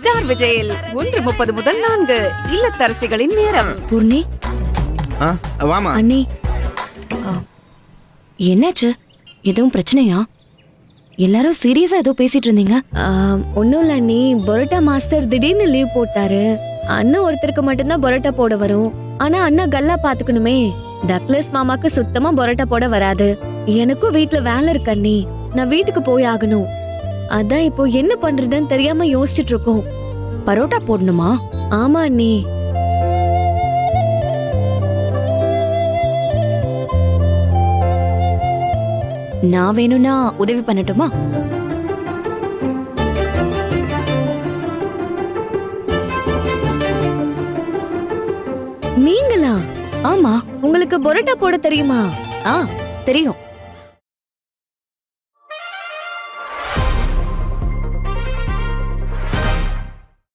Star விஜயில் ஒன்று முப்பது முதல் நான்கு இல்லத்தரசிகளின் நேரம். பூர்ணி? ஆ வாமா. அண்ணி. ஆ, என்னாச்சு? எதுவும் பிரச்சனையா? எல்லாரும் சீரியஸா ஏதோ பேசிட்டு இருந்தீங்க? ஒன்றும் இல்லை அண்ணி. பரோட்டா மாஸ்டர் திடீர்னு லீவ் போட்டாரு. அண்ணன் ஒருத்தருக்கு மட்டும்தான் பரோட்டா போட வரும். ஆனா அண்ணன் கல்லா பாத்துக்கணுமே. டக்ளஸ் மாமாக்கு சுத்தமா பரோட்டா போட வராது. எனக்கும் வீட்ல வேலை இருக்கு அண்ணி. நான் வீட்டுக்கு போய் ஆகணும். அதான் இப்போ என்ன பண்றதுன்னு தெரியாம யோசிச்சுட்டு இருக்கோம் பரோட்டா போடணுமா? ஆமா அண்ணி. நான் வேணும்னா உதவி பண்ணட்டுமா? நீங்களா? ஆமா. உங்களுக்கு பரோட்டா போட தெரியுமா? ஆ தெரியும்.